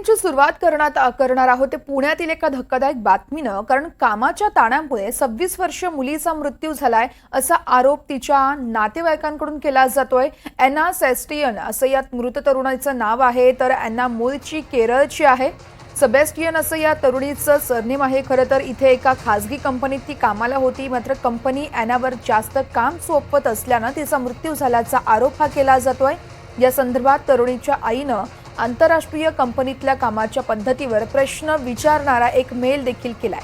बुलेटिनची सुरुवात करण्यात करणार आहोत. ते पुण्यातील एका धक्कादायक बातमीनं कारण कामाच्या ताणामुळे सव्वीस वर्षीय मुलीचा मृत्यू झालाय असा आरोप तिच्या नातेवाईकांकडून केला जातोय. एना सेस्टियन असं यात मृत तरुणाचं नाव आहे तर एना मूळची केरळची आहे. सबेस्टियन असं या तरुणीचं सरनेम आहे. खरं तर इथे एका खासगी कंपनीत ती कामाला होती मात्र कंपनी एनावर जास्त काम सोपवत असल्यानं तिचा मृत्यू झाल्याचा आरोप हा केला जातोय. या संदर्भात तरुणीच्या आईनं आंतरराष्ट्रीय कंपनीतल्या कामाच्या पद्धतीवर प्रश्न विचारणारा एक मेल देखील केलाय.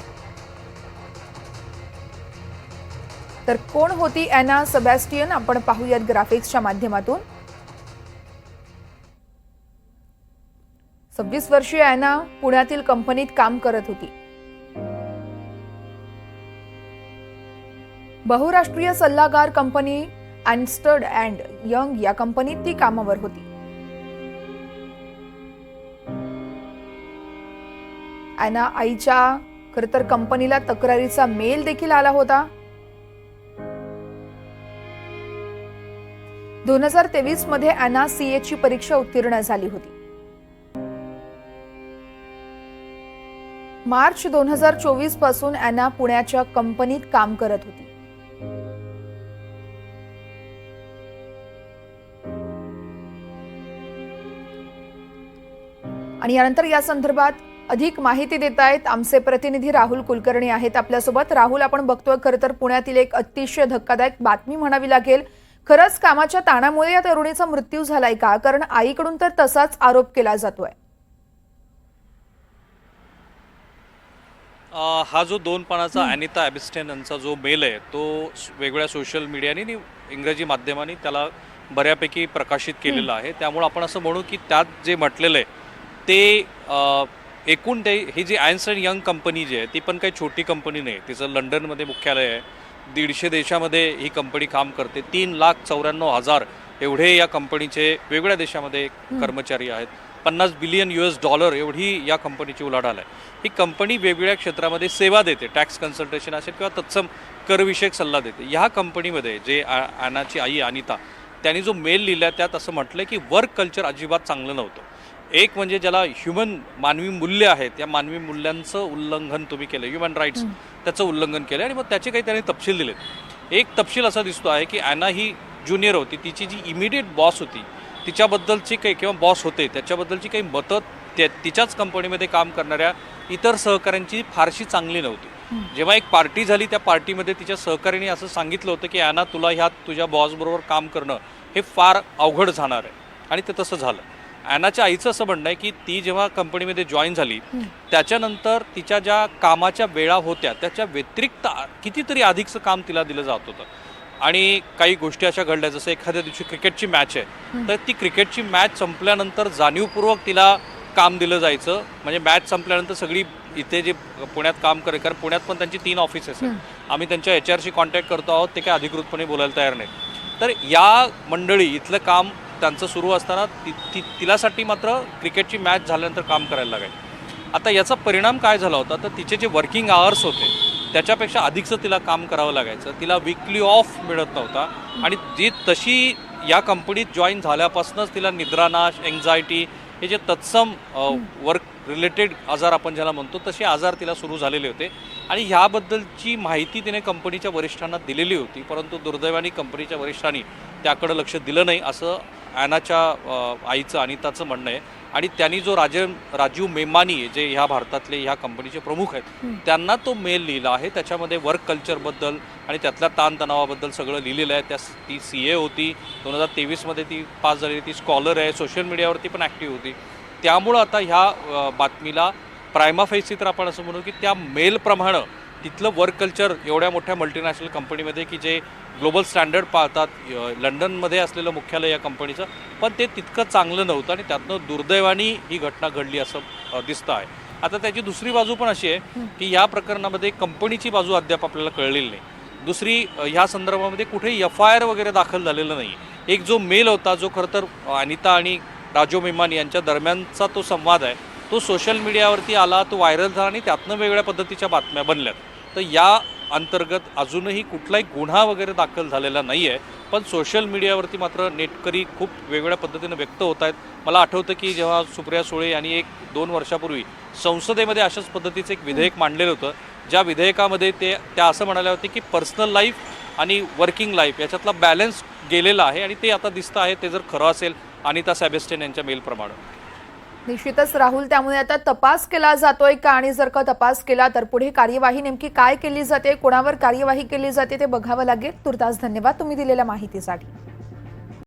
तर कोण होती ॲना सबॅस्टियन? आपण पाहूयात ग्राफिक्सच्या माध्यमातून. सव्वीस वर्षीय ॲना पुण्यातील कंपनीत काम करत होती. बहुराष्ट्रीय सल्लागार कंपनी अँडस्टर्ड अँड यंग या कंपनीत ती कामावर होती. अॅना आईच्या खर तर कंपनीला तक्रारीचा मेल देखील आला होता. दोन हजार तेवीसमध्ये अॅना सीए ची परीक्षा उत्तीर्ण झाली होती. मार्च दोन हजार चोवीसपासून अॅना पुण्याच्या कंपनीत काम करत होती. आणि यानंतर या संदर्भात अधिक माहिती देत आहेत आमचे प्रतिनिधी राहुल कुलकर्णी आहेत आपल्यासोबत. राहुल आपण बघतोय खरं तर पुण्यातील एक अतिशय धक्कादायक बातमी म्हणावी लागेल. खरंच कामाच्या ताणामुळे या तरुणीचा मृत्यू झालाय का? कारण आईकडून तर तसाच आरोप केला जातोय. हा जो दोन पानाचा अनिता ॲबिस्टेन यांचा जो मेल आहे तो वेगवेगळ्या सोशल मीडियाने आणि इंग्रजी माध्यमांनी त्याला बऱ्यापैकी प्रकाशित केलेलं आहे. त्यामुळे आपण असं म्हणू की त्यात जे म्हटलेलं आहे ते एकूण ते ही जी आयन्स अँड यंग कंपनी जी आहे ती पण काही छोटी कंपनी नाही. तिचं लंडनमध्ये मुख्यालय आहे. दीडशे देशामध्ये ही कंपनी काम करते. तीन लाख चौऱ्याण्णव हजार एवढे या कंपनीचे वेगवेगळ्या देशामध्ये कर्मचारी आहेत. पन्नास बिलियन यू एस डॉलर एवढी या कंपनीची उलाढाल आहे. ही कंपनी वेगवेगळ्या क्षेत्रामध्ये सेवा देते. टॅक्स कन्सल्टेशन असेल किंवा तत्सम करविषयक सल्ला देते. ह्या कंपनीमध्ये जे आनाची आई अनिता त्यांनी जो मेल लिहिला त्यात असं म्हटलं की वर्क कल्चर अजिबात चांगलं नव्हतं. एक म्हणजे ज्याला ह्युमन मानवी मूल्य आहेत या मानवी मूल्यांचं उल्लंघन तुम्ही केलं ह्युमन राईट्स त्याचं उल्लंघन केलं आणि मग त्याचे काही त्यांनी तपशील दिलेत. एक तपशील असा दिसतो आहे की ॲना ही ज्युनियर होती तिची जी इमिडिएट बॉस होती तिच्याबद्दलची काही किंवा बॉस होते त्याच्याबद्दलची काही मतं त्या तिच्याच कंपनीमध्ये काम करणाऱ्या इतर सहकाऱ्यांची फारशी चांगली नव्हती. जेव्हा एक पार्टी झाली त्या पार्टीमध्ये तिच्या सहकाऱ्यांनी असं सांगितलं होतं की ॲना तुला ह्यात तुझ्या बॉसबरोबर काम करणं हे फार अवघड जाणार आहे. आणि ते तसं झालं. ॲनाच्या आईचं असं म्हणणं आहे की ती जेव्हा कंपनीमध्ये जॉईन झाली त्याच्यानंतर तिच्या ज्या कामाच्या वेळा होत्या त्याच्या व्यतिरिक्त कितीतरी अधिकचं काम तिला दिलं जात होतं. आणि काही गोष्टी अशा घडल्या जसं एखाद्या दिवशी क्रिकेटची मॅच आहे तर ती क्रिकेटची मॅच संपल्यानंतर जाणीवपूर्वक तिला काम दिलं जायचं. म्हणजे मॅच संपल्यानंतर सगळी इथे जे पुण्यात काम करे कारण पुण्यात पण त्यांची तीन ऑफिसेस आहेत. आम्ही त्यांच्या एच आरशी कॉन्टॅक्ट करतो आहोत ते काय अधिकृतपणे बोलायला तयार नाहीत. तर या मंडळी इथलं काम त्यांचं सुरू असताना ति तिलासाठी मात्र क्रिकेटची मॅच झाल्यानंतर काम करायला लागायचं. आता याचा परिणाम काय झाला होता? तर तिचे जे वर्किंग आवर्स होते त्याच्यापेक्षा अधिकचं तिला काम करावं लागायचं. तिला विकली ऑफ मिळत नव्हता. आणि जी तशी या कंपनीत जॉईन झाल्यापासूनच तिला निद्रानाश एन्झायटी हे जे तत्सम वर्क रिलेटेड आजार आपण ज्याला म्हणतो तसे आजार तिला सुरू झालेले होते. आणि ह्याबद्दलची माहिती तिने कंपनीच्या वरिष्ठांना दिलेली होती. परंतु दुर्दैवाने कंपनीच्या वरिष्ठांनी त्याकडं लक्ष दिलं नाही असं ॲनाच्या आईचं अनिताचं म्हणणं आहे. आणि त्यांनी जो राज राजीव मेमानी जे ह्या भारतातले ह्या कंपनीचे प्रमुख आहेत त्यांना तो मेल लिहिला आहे. त्याच्यामध्ये वर्क कल्चरबद्दल आणि त्यातल्या ताणतणावाबद्दल सगळं लिहिलेलं आहे. त्या ती सी ए होती. दोन हजार तेवीसमध्ये ती पास झालेली. ती स्कॉलर आहे. सोशल मीडियावरती पण ॲक्टिव्ह होती. त्यामुळं आता ह्या बातमीला प्रायमा फेसी तर आपण असं म्हणू की त्या मेलप्रमाणे तिथलं वर्क कल्चर एवढ्या मोठ्या मल्टीनॅशनल कंपनीमध्ये की जे ग्लोबल स्टँडर्ड पाळतात लंडनमध्ये असलेलं मुख्यालय या कंपनीचं पण ते तितकं चांगलं नव्हतं आणि त्यातनं दुर्दैवानी ही घटना घडली असं दिसतं आहे. आता त्याची दुसरी बाजू पण अशी आहे की या प्रकरणामध्ये कंपनीची बाजू अद्याप आपल्याला कळलेली नाही. दुसरी ह्या संदर्भामध्ये कुठे एफ आय आर वगैरे दाखल झालेलं नाही. एक जो मेल होता जो खरं तर अनिता आणि राजो मेमान यांच्या दरम्यानचा तो संवाद आहे तो सोशल मीडियावरती आला तो व्हायरल झाला आणि त्यातनं वेगवेगळ्या पद्धतीच्या बातम्या बनल्यात. तर या अंतर्गत अजूनही कुठलाही गुन्हा वगैरे दाखल झालेला नाही आहे पण सोशल मीडियावरती मात्र नेटकरी खूप वेगवेगळ्या पद्धतीनं व्यक्त होत आहेत. मला आठवतं की जेव्हा सुप्रिया सुळे यांनी एक दोन वर्षापूर्वी संसदेमध्ये अशाच पद्धतीचं एक विधेयक मांडलेलं होतं ज्या विधेयकामध्ये ते त्या असं म्हणाल्या होते की पर्सनल लाईफ आणि वर्किंग लाईफ याच्यातला बॅलन्स गेलेला आहे आणि ते आता दिसतं आहे ते जर खरं असेल अनिता सॅबेस्टेन यांच्या मेलप्रमाणे निश्चितच राहुल त्यामुळे आता तपास केला जातोय का? आणि जर का तपास केला तर पुढे कार्यवाही नेमकी काय केली जाते? कोणावर कार्यवाही केली जाते ते बघावं लागेल. तुर्तास धन्यवाद. तुम्ही दिलेल्या माहितीसाठी.